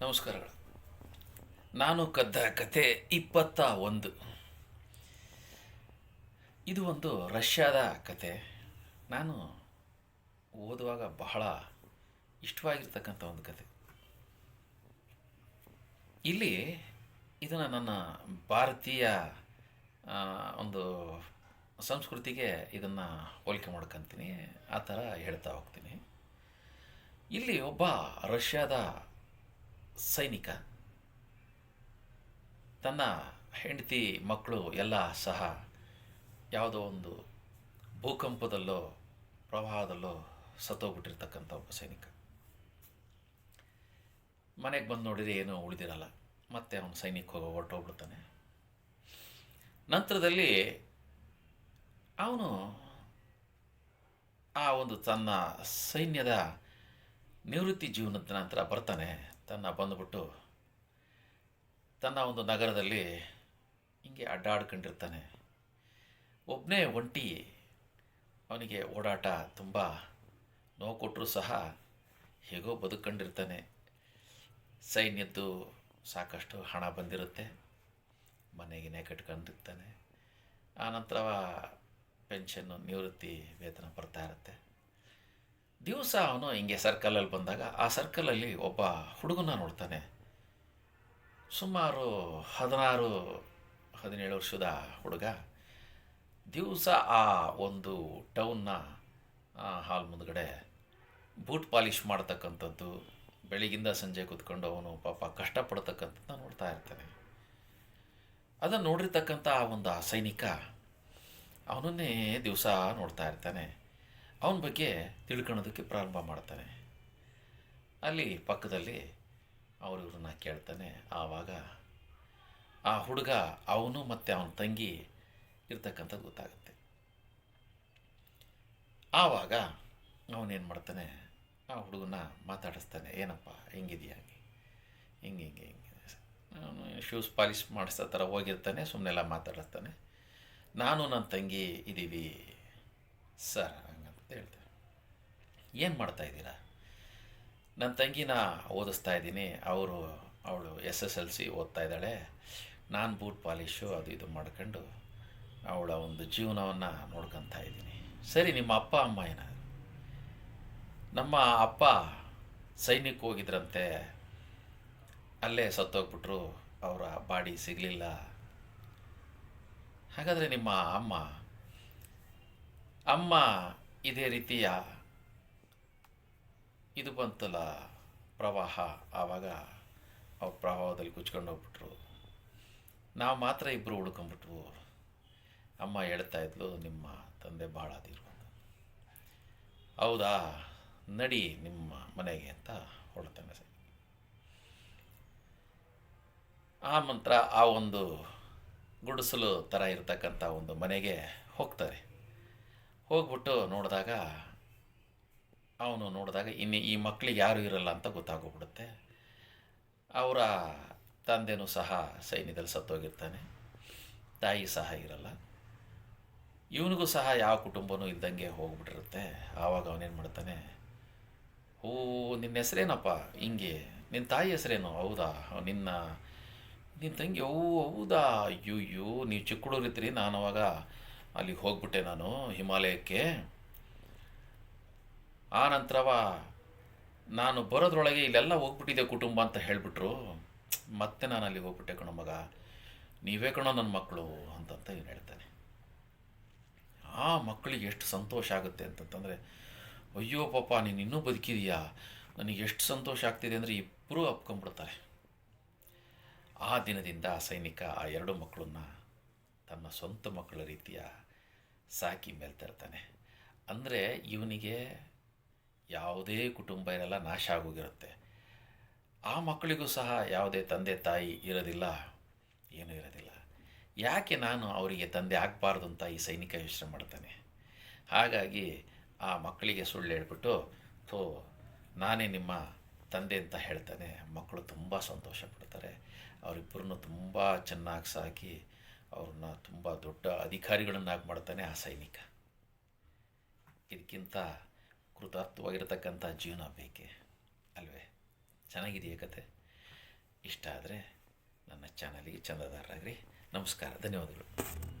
ನಮಸ್ಕಾರಗಳು ನಾನು ಕದ್ದ ಕತೆ ಇಪ್ಪತ್ತ ಒಂದು. ಇದು ಒಂದು ರಷ್ಯಾದ ಕತೆ. ನಾನು ಓದುವಾಗ ಬಹಳ ಇಷ್ಟವಾಗಿರ್ತಕ್ಕಂಥ ಒಂದು ಕತೆ. ಇಲ್ಲಿ ಇದನ್ನು ನನ್ನ ಭಾರತೀಯ ಒಂದು ಸಂಸ್ಕೃತಿಗೆ ಇದನ್ನು ಹೋಲಿಕೆ ಮಾಡ್ಕೊತೀನಿ. ಆ ಥರ ಹೇಳ್ತಾ ಹೋಗ್ತೀನಿ. ಇಲ್ಲಿ ಒಬ್ಬ ರಷ್ಯಾದ ಸೈನಿಕ. ತನ್ನ ಹೆಂಡತಿ, ಮಕ್ಕಳು ಎಲ್ಲ ಸಹ ಯಾವುದೋ ಒಂದು ಭೂಕಂಪದಲ್ಲೋ, ಪ್ರವಾಹದಲ್ಲೋ ಸತ್ತೋಗ್ಬಿಟ್ಟಿರ್ತಕ್ಕಂಥ ಒಬ್ಬ ಸೈನಿಕ. ಮನೆಗೆ ಬಂದು ನೋಡಿದರೆ ಏನೂ ಉಳಿದಿರಲ್ಲ. ಮತ್ತೆ ಅವನು ಸೈನಿಕ ಹೋಗೋ ಹೊರಟೋಗ್ಬಿಡ್ತಾನೆ. ನಂತರದಲ್ಲಿ ಅವನು ಆ ಒಂದು ತನ್ನ ಸೈನ್ಯದ ನಿವೃತ್ತಿ ಜೀವನದ ನಂತರ ಬರ್ತಾನೆ. ತನ್ನ ಬಂದುಬಿಟ್ಟು ತನ್ನ ಒಂದು ನಗರದಲ್ಲಿ ಹಿಂಗೆ ಅಡ್ಡಾಡ್ಕೊಂಡಿರ್ತಾನೆ. ಒಬ್ಬನೇ ಒಂಟಿ ಅವನಿಗೆ ಓಡಾಟ ತುಂಬ ನೋವು ಕೊಟ್ಟರೂ ಸಹ ಹೇಗೋ ಬದುಕೊಂಡಿರ್ತಾನೆ ಸೈನ್ಯದ್ದು ಸಾಕಷ್ಟು ಹಣ ಬಂದಿರುತ್ತೆ. ಮನೆಗಿನೇ ಕಟ್ಕೊಂಡಿರ್ತಾನೆ. ಆನಂತರ ಪೆನ್ಷನ್ನು ನಿವೃತ್ತಿ ವೇತನ ಬರ್ತಾ ಇರುತ್ತೆ. ದಿವಸ ಅವನು ಹಿಂಗೆ ಸರ್ಕಲಲ್ಲಿ ಬಂದಾಗ ಆ ಸರ್ಕಲಲ್ಲಿ ಒಬ್ಬ ಹುಡುಗನ ನೋಡ್ತಾನೆ. ಸುಮಾರು ಹದಿನಾರು, ಹದಿನೇಳು ವರ್ಷದ ಹುಡುಗ. ದಿವಸ ಆ ಒಂದು ಟೌನ್ನ ಹಾಲ್ ಮುಂದ್ಗಡೆ ಬೂಟ್ ಪಾಲಿಷ್ ಮಾಡ್ತಕ್ಕಂಥದ್ದು, ಬೆಳಗಿಂದ ಸಂಜೆ ಕೂತ್ಕೊಂಡು ಅವನು ಪಾಪ ಕಷ್ಟಪಡ್ತಕ್ಕಂಥದ್ದು ನೋಡ್ತಾ ಇರ್ತಾನೆ. ಅದನ್ನು ನೋಡಿರ್ತಕ್ಕಂಥ ಆ ಒಂದು ಸೈನಿಕ ಅವನನ್ನೇ ದಿವಸ ನೋಡ್ತಾ ಇರ್ತಾನೆ. ಅವನ ಬಗ್ಗೆ ತಿಳ್ಕೊಳ್ಳೋದಕ್ಕೆ ಪ್ರಾರಂಭ ಮಾಡ್ತಾನೆ. ಅಲ್ಲಿ ಪಕ್ಕದಲ್ಲಿ ಅವರು ಕೇಳ್ತಾನೆ. ಆವಾಗ ಆ ಹುಡುಗ ಅವನು ಮತ್ತು ಅವನ ತಂಗಿ ಇರ್ತಕ್ಕಂಥದ್ದು ಗೊತ್ತಾಗುತ್ತೆ. ಆವಾಗ ಅವನೇನು ಮಾಡ್ತಾನೆ? ಆ ಹುಡುಗನ ಮಾತಾಡಿಸ್ತಾನೆ. ಏನಪ್ಪ, ಹೆಂಗಿದೆಯಾ ಹಂಗೆ? ಹಿಂಗೆ ಹಿಂಗೆ ಹಿಂಗೆ. ಅವನು ಶೂಸ್ ಪಾಲಿಶ್ ಮಾಡಿಸೋ ಥರ ಹೋಗಿರ್ತಾನೆ ಸುಮ್ಮನೆಲ್ಲ ಮಾತಾಡಿಸ್ತಾನೆ. ನಾನು ನನ್ನ ತಂಗಿ ಇದ್ದೀವಿ ಸರ್. ಹಂಗಂತ ಹೇಳ್ತಾರೆ ಏನು ಮಾಡ್ತಾ ಇದ್ದೀರಾ? ನನ್ನ ತಂಗಿನ ಓದಿಸ್ತಾ ಇದ್ದೀನಿ. ಅವರು, ಅವಳು ಎಸ್ ಎಸ್ ಎಲ್ ಸಿ ಓದ್ತಾ ಇದ್ದಾಳೆ. ನಾನು ಬೂಟ್ ಪಾಲಿಶು ಅದು ಇದು ಮಾಡ್ಕೊಂಡು ಅವಳ ಒಂದು ಜೀವನವನ್ನು ನೋಡ್ಕೊತಾ ಇದ್ದೀನಿ. ಸರಿ, ನಿಮ್ಮ ಅಪ್ಪ, ಅಮ್ಮ ಏನ ನಮ್ಮ ಅಪ್ಪ ಸೈನ್ಯಕ್ಕೆ ಹೋಗಿದ್ರಂತೆ. ಅಲ್ಲೇ ಸತ್ತೋಗ್ಬಿಟ್ರು. ಅವರ ಬಾಡಿ ಸಿಗಲಿಲ್ಲ. ಹಾಗಾದರೆ ನಿಮ್ಮ ಅಮ್ಮ ಅಮ್ಮ ಇದೇ ರೀತಿಯ ಇದು ಬಂತಲ್ಲ ಪ್ರವಾಹ. ಆವಾಗ ಅವ್ರ ಪ್ರವಾಹದಲ್ಲಿ ಕುಚ್ಕೊಂಡು ಹೋಗ್ಬಿಟ್ರು. ನಾವು ಮಾತ್ರ ಇಬ್ಬರು ಉಳ್ಕೊಂಬಿಟ್ವು ಅಮ್ಮ ಹೇಳ್ತಾ ಇದ್ಲು, ನಿಮ್ಮ ತಂದೆ ಭಾಳ ಅದಿರು ಹೌದಾ? ನಡಿ ನಿಮ್ಮ ಮನೆಗೆ ಅಂತ ಹೊರಡ್ತಾನೆ ಸರ್. ಆ ಮಂತ್ರ ಆ ಒಂದು ಗುಡಿಸಲು ಥರ ಇರತಕ್ಕಂಥ ಒಂದು ಮನೆಗೆ ಹೋಗ್ತಾರೆ. ಹೋಗ್ಬಿಟ್ಟು ನೋಡಿದಾಗ, ಅವನು ನೋಡಿದಾಗ ಇನ್ನು ಈ ಮಕ್ಕಳಿಗೆ ಯಾರೂ ಇರಲ್ಲ ಅಂತ ಗೊತ್ತಾಗೋಗ್ಬಿಡುತ್ತೆ ಅವರ ತಂದೆನೂ ಸಹ ಸೈನ್ಯದಲ್ಲಿ ಸತ್ತೋಗಿರ್ತಾನೆ. ತಾಯಿ ಸಹ ಇರಲ್ಲ. ಇವನಿಗೂ ಸಹ ಯಾವ ಕುಟುಂಬನೂ ಇದ್ದಂಗೆ ಹೋಗ್ಬಿಟ್ಟಿರುತ್ತೆ. ಆವಾಗ ಅವನೇನು ಮಾಡ್ತಾನೆ ಓ ನಿನ್ನ ಹೆಸರೇನಪ್ಪ? ಹಿಂಗೆ. ನಿನ್ನ ತಾಯಿ ಹೆಸರೇನು? ಹೌದಾ? ನಿನ್ನ ನಿನ್ನ ತಂಗಿ? ಓ, ಹೌದಾ? ಅಯ್ಯೋ ಅಯ್ಯೋ ನೀವು ಚಿಕ್ಕ ಹುಡುಗರಿದ್ರಿ ನಾನು ಅವಾಗ ಅಲ್ಲಿಗೆ ಹೋಗ್ಬಿಟ್ಟೆ ನಾನು ಹಿಮಾಲಯಕ್ಕೆ. ಆ ನಂತರವ ನಾನು ಬರೋದ್ರೊಳಗೆ ಇಲ್ಲೆಲ್ಲ ಹೋಗ್ಬಿಟ್ಟಿದೆ ಕುಟುಂಬ ಅಂತ ಹೇಳಿಬಿಟ್ರು. ಮತ್ತೆ ನಾನು ಅಲ್ಲಿಗೆ ಹೋಗ್ಬಿಟ್ಟೆ ಕಣೋ ಮಗ. ನೀವೇ ಕಣೋ ನನ್ನ ಮಕ್ಕಳು ಅಂತಂತ ಏನು ಹೇಳ್ತಾನೆ. ಆ ಮಕ್ಕಳಿಗೆ ಎಷ್ಟು ಸಂತೋಷ ಆಗುತ್ತೆ ಅಂತಂತಂದರೆ, ಅಯ್ಯೋ ಪಾಪ, ನೀನು ಇನ್ನೂ ಬದುಕಿದೀಯಾ? ನನಗೆ ಎಷ್ಟು ಸಂತೋಷ ಆಗ್ತಿದೆ ಅಂದರೆ ಇಬ್ಬರೂ ಅಪ್ಕೊಂಬಿಡ್ತಾರೆ ಆ ದಿನದಿಂದ ಆ ಸೈನಿಕ ಆ ಎರಡು ಮಕ್ಕಳನ್ನ ತನ್ನ ಸ್ವಂತ ಮಕ್ಕಳ ರೀತಿಯ ಸಾಕಿ ಮೇಲ್ತಾ ಇರ್ತಾನೆ ಅಂದರೆ ಇವನಿಗೆ ಯಾವುದೇ ಕುಟುಂಬ ಇರಲ್ಲ ನಾಶ ಆಗೋಗಿರುತ್ತೆ. ಆ ಮಕ್ಕಳಿಗೂ ಸಹ ಯಾವುದೇ ತಂದೆ ತಾಯಿ ಇರೋದಿಲ್ಲ. ಏನೂ ಇರೋದಿಲ್ಲ. ಯಾಕೆ ನಾನು ಅವರಿಗೆ ತಂದೆ ಆಗಬಾರ್ದು ಅಂತ ಈ ಸೈನಿಕ ಯೋಚನೆ ಮಾಡ್ತಾನೆ? ಹಾಗಾಗಿ ಆ ಮಕ್ಕಳಿಗೆ ಸುಳ್ಳು ಹೇಳ್ಬಿಟ್ಟು, ಥೋ, ನಾನೇ ನಿಮ್ಮ ತಂದೆ ಅಂತ ಹೇಳ್ತಾನೆ. ಮಕ್ಕಳು ತುಂಬ ಸಂತೋಷ ಪಡ್ತಾರೆ. ಅವರಿಬ್ಬರನ್ನು ತುಂಬ ಚೆನ್ನಾಗಿ ಸಾಕಿ ಅವ್ರನ್ನ ತುಂಬ ದೊಡ್ಡ ಅಧಿಕಾರಿಗಳನ್ನಾಗಿ ಮಾಡ್ತಾನೆ ಆ ಸೈನಿಕ. ಇದಕ್ಕಿಂತ ಕೃತಾರ್ಥವಾಗಿರತಕ್ಕಂಥ ಜೀವನ ಬೇಕೆ? ಅಲ್ವೇ? ಚೆನ್ನಾಗಿದೆಯಾ ಕತೆ ಇಷ್ಟ ಆದರೆ ನನ್ನ ಚಾನಲಿಗೆ ಚಂದದಾರರಾಗ್ರಿ. ನಮಸ್ಕಾರ, ಧನ್ಯವಾದಗಳು.